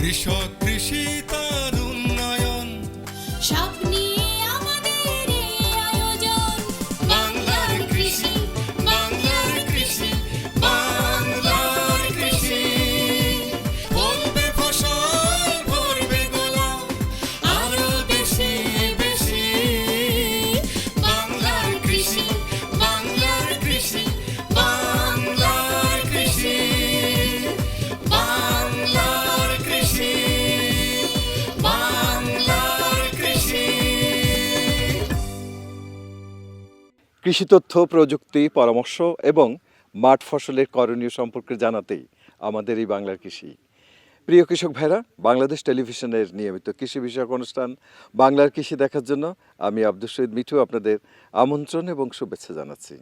কৃষক কৃষি কৃষি তথ্য, প্রযুক্তি, পরামর্শ এবং মাঠ ফসলের করণীয় সম্পর্কে জানাতেই আমাদের এই বাংলার কৃষি। প্রিয় কৃষক ভাইরা, বাংলাদেশ টেলিভিশনের নিয়মিত কৃষি বিষয়ক অনুষ্ঠান, বাংলার কৃষি দেখার জন্য আমি আব্দুল শহীদ মিঠু আপনাদের আমন্ত্রণ এবং শুভেচ্ছা জানাচ্ছি।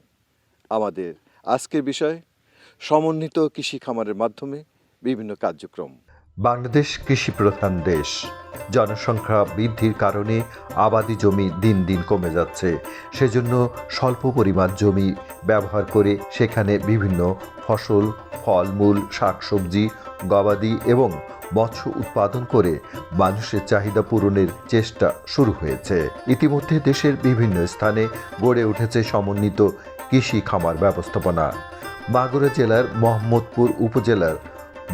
আমাদের আজকের বিষয়, সমন্বিত কৃষি খামারের মাধ্যমে বিভিন্ন কার্যক্রম। বাংলাদেশ কৃষি প্রধান দেশ। জনসংখ্যা বৃদ্ধির কারণে আবাদি জমি দিন দিন কমে যাচ্ছে। সেজন্য স্বল্প পরিমাণ জমি ব্যবহার করে সেখানে বিভিন্ন ফসল, ফলমূল, শাকসবজি, গবাদি এবং মৎস্য উৎপাদন করে মানুষের চাহিদা পূরণের চেষ্টা শুরু হয়েছে। ইতিমধ্যে দেশের বিভিন্ন স্থানে গড়ে উঠেছে সমন্বিত কৃষি খামার ব্যবস্থাপনা। মাগুরা জেলার মোহাম্মদপুর উপজেলার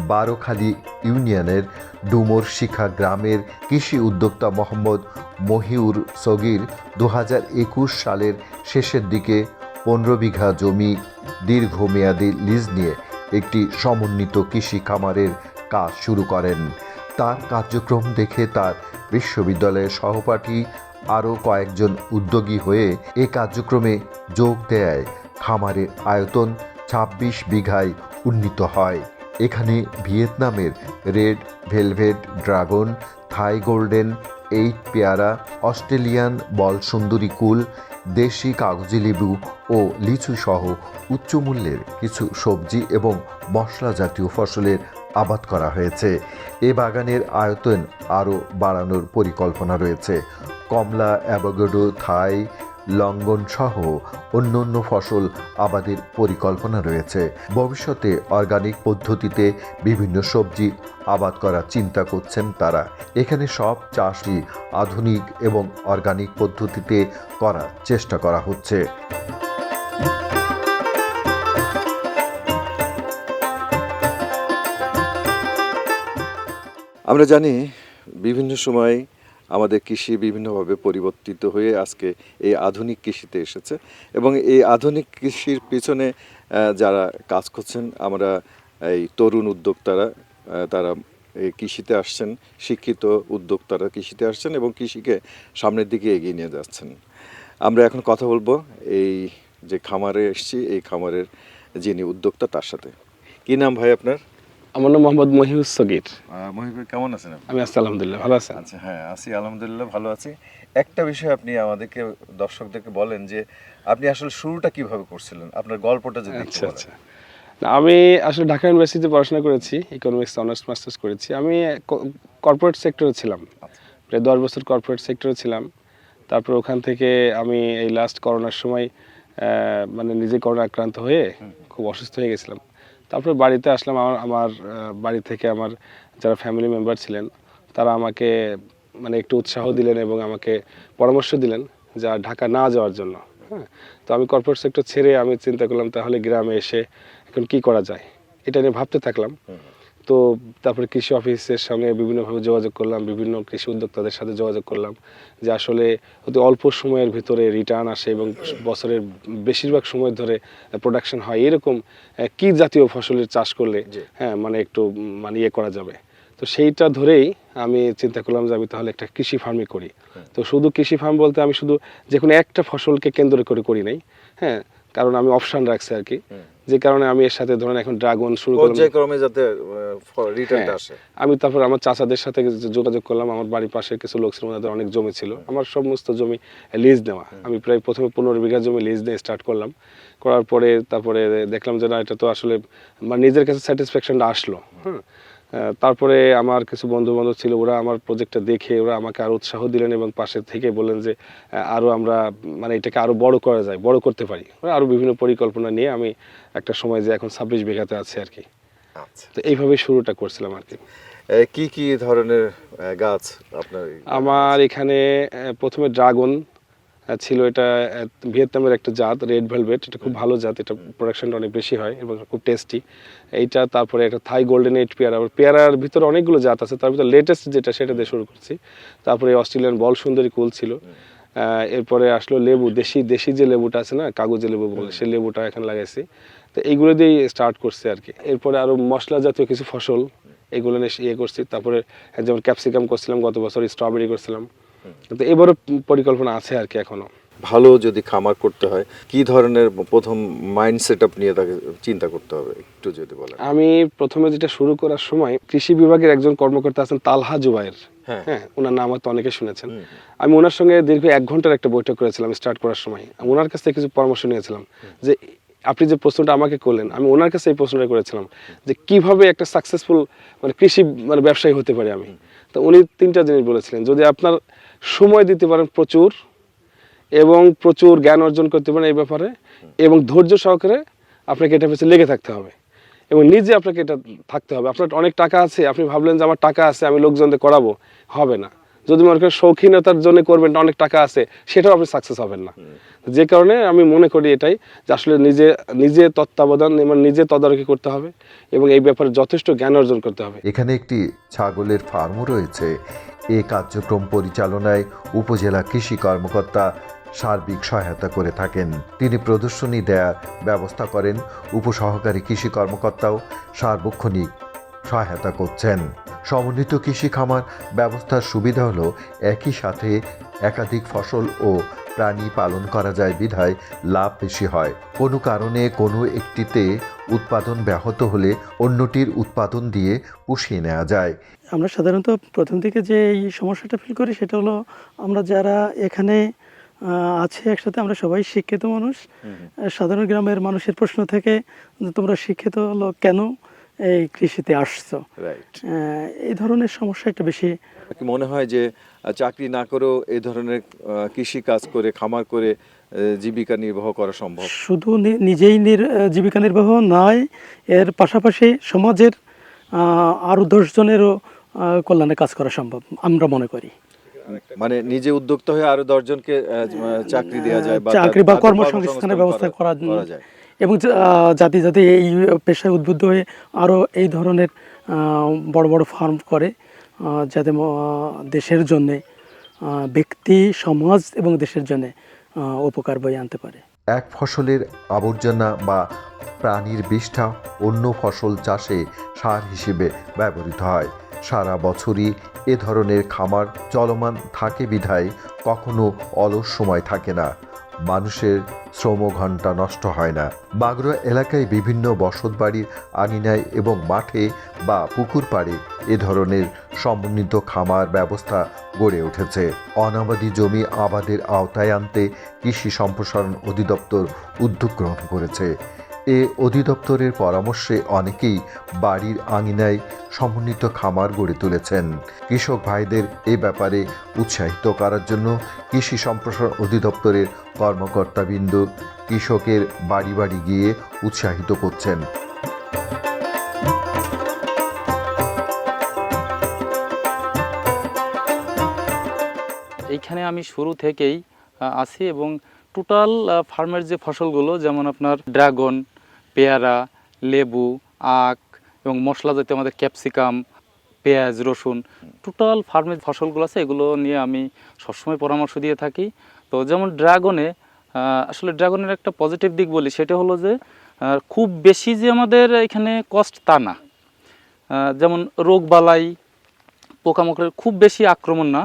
বারোখালী ইউনিয়নের ডুমর শিখা গ্রামের কৃষি উদ্যোক্তা মোহাম্মদ মহিউর সগির দু হাজার একুশ সালের শেষের দিকে পনেরো বিঘা জমি দীর্ঘমেয়াদী লিজ নিয়ে একটি সমন্বিত কৃষি খামারের কাজ শুরু করেন। তার কার্যক্রম দেখে তার বিশ্ববিদ্যালয়ের সহপাঠী আরও কয়েকজন উদ্যোগী হয়ে এ কার্যক্রমে যোগ দেয় খামারের আয়তন ছাব্বিশ বিঘায় উন্নীত হয়। এখানে ভিয়েতনামের red velvet dragon, Thai golden, eight পেয়ারা, অস্ট্রেলিয়ান বল সুন্দরী কুল, দেশি কাগজি লেবু ও লিচু সহ উচ্চমূল্যের কিছু সবজি এবং মশলা জাতীয় ফসলের আবাদ করা হয়েছে। এ বাগানের আয়তন আরও বাড়ানোর পরিকল্পনা রয়েছে। কমলা, অ্যাভোগাডো, থাই লঙ্ঘন সহ অন্যান্য ফসল আবাদের পরিকল্পনা রয়েছে। ভবিষ্যতে অর্গানিক পদ্ধতিতে বিভিন্ন সবজি আবাদ করার চিন্তা করছেন তারা। এখানে সব চাষই আধুনিক এবং অর্গানিক পদ্ধতিতে করার চেষ্টা করা হচ্ছে। আমরা জানি বিভিন্ন সময় আমাদের কৃষি বিভিন্নভাবে পরিবর্তিত হয়ে আজকে এই আধুনিক কৃষিতে এসেছে এবং এই আধুনিক কৃষির পিছনে যারা কাজ করছেন, আমরা এই তরুণ উদ্যোক্তারা তারা এই কৃষিতে আসছেন, শিক্ষিত উদ্যোক্তারা কৃষিতে আসছেন এবং কৃষিকে সামনের দিকে এগিয়ে নিয়ে যাচ্ছেন। আমরা এখন কথা বলব এই যে খামারে এসেছি, এই খামারের যিনি উদ্যোক্তা, তার সাথে। কি নাম ভাই আপনার? আমার নাম মোহাম্মদ মহিউস সগির। মহিবুর কেমন আছেন আপনি? আমি আছি আলহামদুলিল্লাহ ভালো আছেন? আচ্ছা হ্যাঁ আছি আলহামদুলিল্লাহ ভালো আছি। একটা বিষয় আপনি আমাদেরকে দর্শকদেরকে বলেন যে আপনি আসলে শুরুটা কীভাবে করছিলেন? আপনার গল্পটা যদি আচ্ছা আচ্ছা। না, আমি আসলে ঢাকা ইউনিভার্সিটিতে পড়াশোনা করেছি ইকোনমিক্স অনার্স মাস্টার্স করেছি। আমি কর্পোরেট সেক্টরে ছিলাম। আচ্ছা। প্রায় দশ বছর কর্পোরেট সেক্টরে ছিলাম। তারপর ওখান থেকে আমি এই লাস্ট করোনার সময় মানে নিজে করোনা আক্রান্ত হয়ে খুব অসুস্থ হয়ে গেছিলাম। তারপর বাড়িতে আসলাম, আমার আমার বাড়ি থেকে আমার যারা ফ্যামিলি মেম্বার ছিলেন, তারা আমাকে মানে একটু উৎসাহ দিলেন এবং আমাকে পরামর্শ দিলেন যা ঢাকা না যাওয়ার জন্য হ্যাঁ? তো আমি কর্পোরেট সেক্টর ছেড়ে আমি চিন্তা করলাম তাহলে গ্রামে এসে এখন কি করা যায়? এটা নিয়ে ভাবতে থাকলাম। তো তারপরে কৃষি অফিসের সঙ্গে বিভিন্নভাবে যোগাযোগ করলাম বিভিন্ন কৃষি উদ্যোক্তাদের সাথে যোগাযোগ করলাম যে আসলে অতি অল্প সময়ের ভিতরে রিটার্ন আসে এবং বছরের বেশিরভাগ সময় ধরে প্রোডাকশন হয়। এরকম কি জাতীয় ফসলের চাষ করলে। হ্যাঁ মানে একটু মানে ইয়ে করা যাবে? তো সেইটা ধরেই আমি চিন্তা করলাম যে আমি তাহলে একটা কৃষি ফার্মই করি। তো শুধু কৃষি ফার্ম বলতে আমি শুধু যে কোনো একটা ফসলকে কেন্দ্র করে করি নাই। হ্যাঁ কারণ আমি অপশন রাখছি আর কি। যে কারণে আমি এর সাথে ধরেন এখন ড্রাগন শুরু করলাম। যাতে রিটার্নটা হ্যাঁ। আসে। আমি তারপর আমার চাচাদের সাথে যোগাযোগ করলাম আমার বাড়ির পাশে কিছু লোক ছিল ওনাদের অনেক জমি ছিল। আমার সমস্ত জমি লিজ নেওয়া আমি প্রায় প্রথমে পনেরো বিঘা জমি লিজ নিয়ে স্টার্ট করলাম। করার পরে তারপরে দেখলাম যে না এটা তো আসলে মানে নিজের কাছে স্যাটিসফ্যাকশনটা আসলো। হ্যাঁ তারপরে আমার কিছু বন্ধু বান্ধব ছিল ওরা আমার প্রজেক্টটা দেখে ওরা আমাকে আরও উৎসাহ দিলেন এবং পাশে থেকে বললেন যে আহ, আরও আমরা মানে এটাকে আরও বড় করা যায় বড় করতে পারি। ওরা আরও বিভিন্ন পরিকল্পনা নিয়ে আমি একটা সময় যে এখন ছাব্বিশ বিঘাতে আছে আর কি। আচ্ছা। তো এইভাবে শুরুটা করছিলাম আর কি। কি কি ধরনের গাছ আপনার আমার এখানে প্রথমে ড্রাগন ছিল এটা ভিয়েতনামের একটা জাত রেড ভেলভেট এটা খুব ভালো জাত এটা প্রোডাকশনটা অনেক বেশি হয় এবং খুব টেস্টি এইটা তারপরে একটা থাই গোল্ডেন এইট পেয়ারা পেয়ারার ভিতরে অনেকগুলো জাত আছে তার ভিতরে লেটেস্ট যেটা সেটা দিয়ে শুরু করছি। তারপরে অস্ট্রেলিয়ান বল সুন্দরী কুল ছিল। এরপরে আসলো লেবু দেশি দেশি যে লেবুটা আছে না কাগজে লেবু বলে সেই লেবুটা এখানে লাগাইছি। তো এইগুলো দিয়েই স্টার্ট করছে আর কি। এরপরে আরও মশলা জাতীয় কিছু ফসল এগুলো নিয়ে ইয়ে করছি। তারপরে যেমন ক্যাপসিকাম করছিলাম গত বছর স্ট্রবেরি করছিলাম। কিন্তু এবারও পরিকল্পনা আছে আর কি এখনও। ভালো যদি খামার করতে হয় কি ধরনের প্রথম মাইন্ড সেট আপ নিয়ে তাকে চিন্তা করতে হবে একটু যদি বলেন? আমি প্রথমে যেটা শুরু করার সময় কৃষি বিভাগের একজন কর্মকর্তা আছেন তালহা জুবাইর। হ্যাঁ। হ্যাঁ ওনার নাম হয়তো অনেকে শুনেছেন। আমি ওনার সঙ্গে দীর্ঘ এক ঘণ্টার একটা বৈঠক করেছিলাম স্টার্ট করার সময়। ওনার কাছ থেকে কিছু পরামর্শ নিয়েছিলাম যে আপনি যে প্রশ্নটা আমাকে করলেন আমি ওনার কাছে এই প্রশ্নটা করেছিলাম যে কীভাবে একটা সাকসেসফুল মানে কৃষি মানে ব্যবসায়ী হতে পারি আমি? তো উনি তিনটা জিনিস বলেছিলেন। যদি আপনার সময় দিতে পারেন প্রচুর এবং প্রচুর জ্ঞান অর্জন করতে পারেন এই ব্যাপারে এবং ধৈর্য সহকারে আপনাকে এটা পেছনে লেগে থাকতে হবে এবং নিজে আপনাকে এটা থাকতে হবে। আপনার অনেক টাকা আছে আপনি ভাবলেন যে আমার টাকা আছে আমি লোকজনদের করাবো। হবে না। যদি মনে করেন শৌখিনতার জন্য করবেন অনেক টাকা আছে সেটাও আপনি সাকসেস হবেন না। যে কারণে আমি মনে করি এটাই যে আসলে নিজে নিজে তত্ত্বাবধান এবং নিজে তদারকি করতে হবে এবং এই ব্যাপারে যথেষ্ট জ্ঞান অর্জন করতে হবে। এখানে একটি ছাগলের ফার্মও রয়েছে। এ কার্যক্রম পরিচালনায় উপজেলা কৃষি কর্মকর্তা সার্বিক সহায়তা করে থাকেন। তিনি প্রদর্শনী দেয়ার ব্যবস্থা করেন। উপসহকারী কৃষি কর্মকর্তাও সার্বক্ষণিক সহায়তা করছেন। সমন্বিত কৃষি খামার ব্যবস্থার সুবিধা হলো একই সাথে একাধিক ফসল ও প্রাণী পালন করা যায় বিধায় লাভ বেশি হয়। কোনো কারণে কোনো একটিতে উৎপাদন ব্যাহত হলে অন্যটির উৎপাদন দিয়ে পুষিয়ে নেওয়া যায়। আমরা সাধারণত প্রথম থেকে যে এই সমস্যাটা ফিল করি সেটা হলো আমরা যারা এখানে আছে একসাথে আমরা সবাই শিক্ষিত মানুষ। সাধারণ গ্রামের মানুষের প্রশ্ন থেকে তোমরা শিক্ষিত হলো কেন? এই কৃষিতে আসছো। এই ধরনের সমস্যা একটা বেশি মনে হয় যে চাকরি না করেও এই ধরনের কৃষি কাজ করে খামার করে জীবিকা নির্বাহ করা সম্ভব? শুধু নিজেই জীবিকা নির্বাহ নয় এর পাশাপাশি সমাজের আহ, আরও দশজনেরও কল্যাণে কাজ করা সম্ভব আমরা মনে করি। মানে নিজে উদ্যোক্তা হয়ে আরও দশজনকে চাকরি দেওয়া যায় চাকরি বা কর্মসংস্থানের ব্যবস্থা করা করা যায়। এবং জাতি জাতি এই পেশায় উদ্বুদ্ধ হয়ে আরও এই ধরনের বড় বড় ফার্ম করে যাতে দেশের জন্যে ব্যক্তি, সমাজ এবং দেশের জন্যে উপকার বয়ে আনতে পারে। এক ফসলের আবর্জনা বা প্রাণীর বিষ্ঠা অন্য ফসল চাষে সার হিসেবে ব্যবহৃত হয়। সারা বছরই এ ধরনের খামার চলমান থাকে বিধায় কখনো অলস সময় থাকে না। মানুষের শ্রম ঘণ্টা নষ্ট হয় না। বাগড়া এলাকায় বিভিন্ন বসত বাড়ির আনিনায় এবং মাঠে বা পুকুর পাড়ে এ ধরনের সমন্বিত খামার ব্যবস্থা গড়ে উঠেছে। অনাবাদী জমি আবাদের আওতায় আনতে কৃষি সম্প্রসারণ অধিদপ্তর উদ্যোগ গ্রহণ করেছে। এ অধিদপ্তরের পরামর্শে অনেকেই বাড়ির আঙিনায় সমন্বিত খামার গড়ে তুলেছেন। কৃষক ভাইদের এ ব্যাপারে উৎসাহিত করার জন্য কৃষি সম্প্রসারণ অধিদপ্তরের কর্মকর্তাবৃন্দ কৃষকের বাড়ি বাড়ি গিয়ে উৎসাহিত করছেন। এইখানে আমি শুরু থেকেই আছি এবং টোটাল ফার্মের যে ফসলগুলো, যেমন আপনার ড্রাগন পেয়ারা, লেবু, আখ এবং মশলা জাতীয় আমাদের ক্যাপসিকাম, পেঁয়াজ, রসুন টোটাল ফার্মের ফসলগুলো আছে, এগুলো নিয়ে আমি সবসময় পরামর্শ দিয়ে থাকি। তো যেমন ড্রাগনে আসলে ড্রাগনের একটা পজিটিভ দিক বলি, সেটা হলো যে খুব বেশি যে আমাদের এখানে কস্ট তা না। যেমন রোগ বালাই পোকামাকড়ের খুব বেশি আক্রমণ না।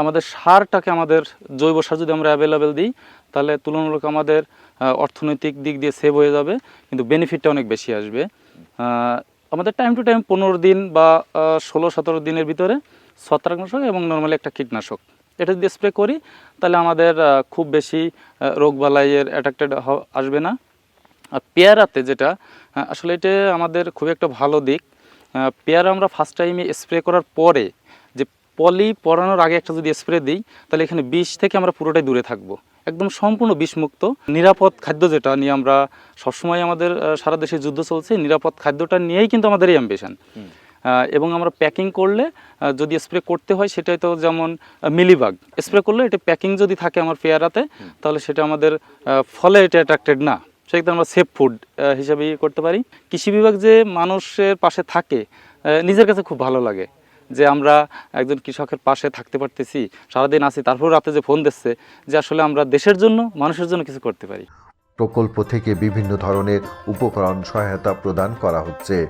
আমাদের সারটাকে আমাদের জৈব সার যদি আমরা অ্যাভেলেবেল দিই, তাহলে তুলনামূলক আমাদের অর্থনৈতিক দিক দিয়ে সেভ হয়ে যাবে, কিন্তু বেনিফিটটা অনেক বেশি আসবে। আমাদের টাইম টু টাইম পনেরো দিন বা ষোলো, সতেরো দিনের ভিতরে ছত্রাকনাশক এবং নর্মালি একটা কীটনাশক। এটা যদি স্প্রে করি, তাহলে আমাদের খুব বেশি রোগ বালাইয়ের অ্যাট্রাক্টেড আসবে না। আর পেয়ারাতে যেটা আসলে এটা আমাদের খুব একটা ভালো দিক। পেয়ারা আমরা ফার্স্ট টাইমে স্প্রে করার পরে পলি পরানোর আগে একটা যদি স্প্রে দিই তাহলে এখানে বিষ থেকে আমরা পুরোটাই দূরে থাকব। একদম সম্পূর্ণ বিষমুক্ত। নিরাপদ খাদ্য যেটা নিয়ে আমরা সবসময় আমাদের সারা দেশে যুদ্ধ চলছে নিরাপদ খাদ্যটা নিয়েই কিন্তু আমাদের এই অ্যাম্বিশন এবং আমরা প্যাকিং করলে যদি স্প্রে করতে হয় সেটাই তো যেমন মিলিবাগ। স্প্রে করলে এটা প্যাকিং যদি থাকে আমার পেয়ারাতে তাহলে সেটা আমাদের ফলে এটা অ্যাট্রাক্টেড না। সেক্ষেত্রে আমরা সেফ ফুড হিসাবে করতে পারি। কৃষি বিভাগ যে মানুষের পাশে থাকে নিজের কাছে খুব ভালো লাগে। যে আমরা একজন কৃষকের পাশে থাকতে পারতেছি, সারাদিন আছি তারপর রাতে যে ফোন দিচ্ছে, যে আসলে আমরা দেশের জন্য, মানুষের জন্য কিছু করতে পারি। প্রকল্প থেকে বিভিন্ন ধরনের উপকরণ সহায়তা প্রদান করা হচ্ছে।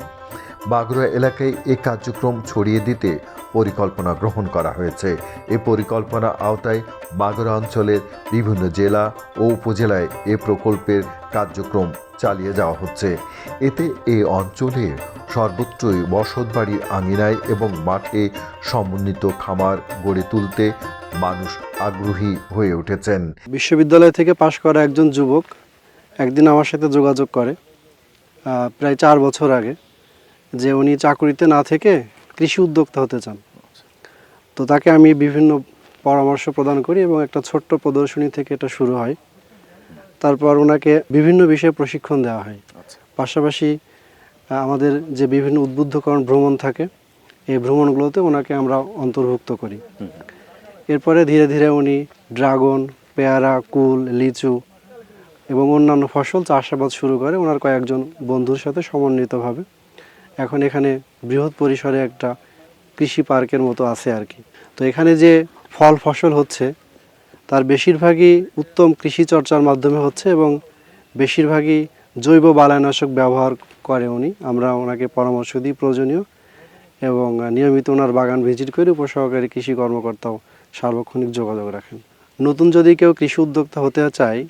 বাগড়া এলাকায় এ কার্যক্রম ছড়িয়ে দিতে পরিকল্পনা গ্রহণ করা হয়েছে। এ পরিকল্পনা আওতায় বাগড়া অঞ্চলের বিভিন্ন জেলা ও উপজেলায় এ প্রকল্পের কার্যক্রম চালিয়ে যাওয়া হচ্ছে। এতে এ অঞ্চলের সর্বত্রই বসতবাড়ির আঙিনায় এবং মাঠে সমন্বিত খামার গড়ে তুলতে মানুষ আগ্রহী হয়ে উঠেছেন। বিশ্ববিদ্যালয় থেকে পাশ করা একজন যুবক একদিন আমার সাথে যোগাযোগ করে প্রায় চার বছর আগে। যে উনি চাকুরিতে না থেকে কৃষি উদ্যোক্তা হতে চান। তো তাকে আমি বিভিন্ন পরামর্শ প্রদান করি এবং একটা ছোট্ট প্রদর্শনী থেকে এটা শুরু হয়। তারপর ওনাকে বিভিন্ন বিষয়ে প্রশিক্ষণ দেওয়া হয়। পাশাপাশি আমাদের যে বিভিন্ন উদ্বুদ্ধকরণ ভ্রমণ থাকে এই ভ্রমণগুলোতে ওনাকে আমরা অন্তর্ভুক্ত করি। এরপরে ধীরে ধীরে উনি ড্রাগন পেয়ারা কুল লিচু এবং অন্যান্য ফসল চাষাবাদ শুরু করে। ওনার কয়েকজন বন্ধুর সাথে সমন্বিতভাবে এখন এখানে বৃহৎ পরিসরে একটা কৃষি পার্কের মতো আছে আর কি। তো এখানে যে ফল ফসল হচ্ছে, তার বেশিরভাগই উত্তম কৃষি চর্চার মাধ্যমে হচ্ছে এবং বেশিরভাগই জৈব বালানাশক ব্যবহার করে উনি। আমরা ওনাকে পরামর্শ দিই প্রয়োজনীয় এবং নিয়মিত ওনার বাগান ভিজিট করে উপসহকারী কৃষি কর্মকর্তাও সার্বক্ষণিক যোগাযোগ রাখেন। নতুন যদি কেউ কৃষি উদ্যোক্তা হতে চায়,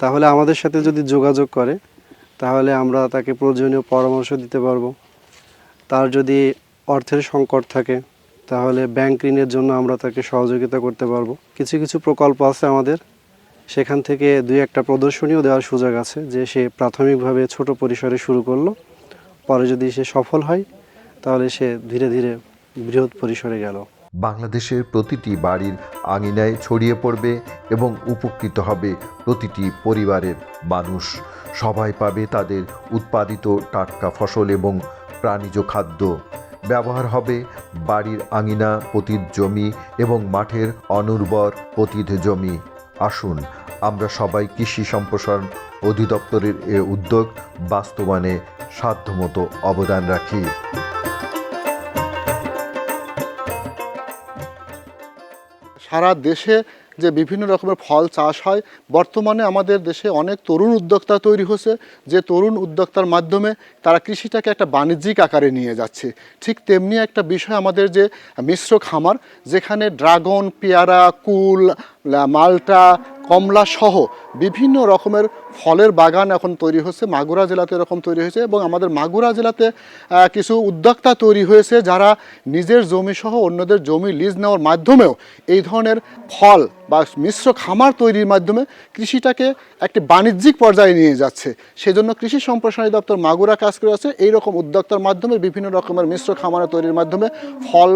তাহলে আমাদের সাথে যদি যোগাযোগ করে তাহলে আমরা তাকে প্রয়োজনীয় পরামর্শ দিতে পারব। তার যদি অর্থের সংকট থাকে, তাহলে ব্যাংক ঋণের জন্য আমরা তাকে সহযোগিতা করতে পারব। কিছু কিছু প্রকল্প আছে আমাদের। সেখান থেকে দুই একটা প্রদর্শনীও দেওয়ার সুযোগ আছে যে সে প্রাথমিকভাবে ছোট পরিসরে শুরু করল, পরে যদি সে সফল হয়, তাহলে সে ধীরে ধীরে বৃহৎ পরিসরে গেল। বাংলাদেশের প্রতিটি বাড়ির আঙিনায় ছড়িয়ে পড়বে এবং উপকৃত হবে প্রতিটি পরিবারের মানুষ। সবাই পাবে তাদের উৎপাদিত টাটকা ফসল এবং প্রাণীজ খাদ্য। ব্যবহার হবে বাড়ির আঙিনা, পতিত জমি এবং মাঠের অনুর্বর পতিত জমি। আসুন, আমরা সবাই কৃষি সম্প্রসারণ অধিদপ্তরের এ উদ্যোগ বাস্তবায়নে সাধ্যমতো অবদান রাখি। সারা দেশে যে বিভিন্ন রকমের ফল চাষ হয়। বর্তমানে আমাদের দেশে অনেক তরুণ উদ্যোক্তা তৈরি হচ্ছে। যে তরুণ উদ্যোক্তার মাধ্যমে তারা কৃষিটাকে একটা বাণিজ্যিক আকারে নিয়ে যাচ্ছে। ঠিক তেমনি একটা বিষয় আমাদের যে মিশ্র খামার, যেখানে ড্রাগন, পেয়ারা, কুল মালটা কমলা সহ বিভিন্ন রকমের ফলের বাগান এখন তৈরি হচ্ছে। মাগুরা জেলাতে এরকম তৈরি হয়েছে এবং আমাদের মাগুরা জেলাতে কিছু উদ্যোক্তা তৈরি হয়েছে যারা নিজের জমি সহ অন্যদের জমি লিজ নেওয়ার মাধ্যমেও এই ধরনের ফল বা মিশ্র খামার তৈরির মাধ্যমে কৃষিটাকে একটি বাণিজ্যিক পর্যায়ে নিয়ে যাচ্ছে। সেজন্য কৃষি সম্প্রসারণ দপ্তর মাগুরা কাজ করে আছে। এই রকম উদ্যোক্তার মাধ্যমে বিভিন্ন রকমের মিশ্র খামার তৈরির মাধ্যমে ফল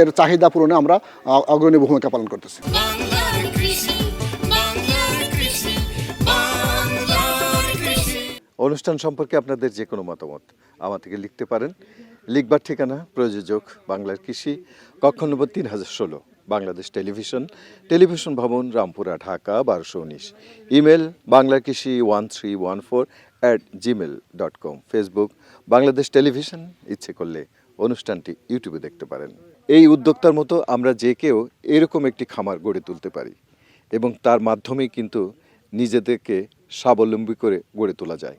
এর চাহিদা পূরণে আমরা অগ্রণী ভূমিকা পালন করতেছি। অনুষ্ঠান সম্পর্কে আপনাদের যে কোনো মতামত আমার থেকে লিখতে পারেন। লিখবার ঠিকানা, প্রযোজক, বাংলার কৃষি, কক্ষ নম্বর তিন হাজার ষোলো, বাংলাদেশ টেলিভিশন টেলিভিশন ভবন, রামপুরা, ঢাকা, বারোশো উনিশ। ইমেল বাংলা কৃষি one three one four at Gmail dot com Facebook Bangladesh television, ইচ্ছে করলে অনুষ্ঠানটি ইউটিউবে দেখতে পারেন। এই উদ্যোক্তার মতো আমরা যে কেউ এরকম একটি খামার গড়ে তুলতে পারি এবং তার মাধ্যমেই কিন্তু নিজেদেরকে স্বাবলম্বী করে গড়ে তোলা যায়।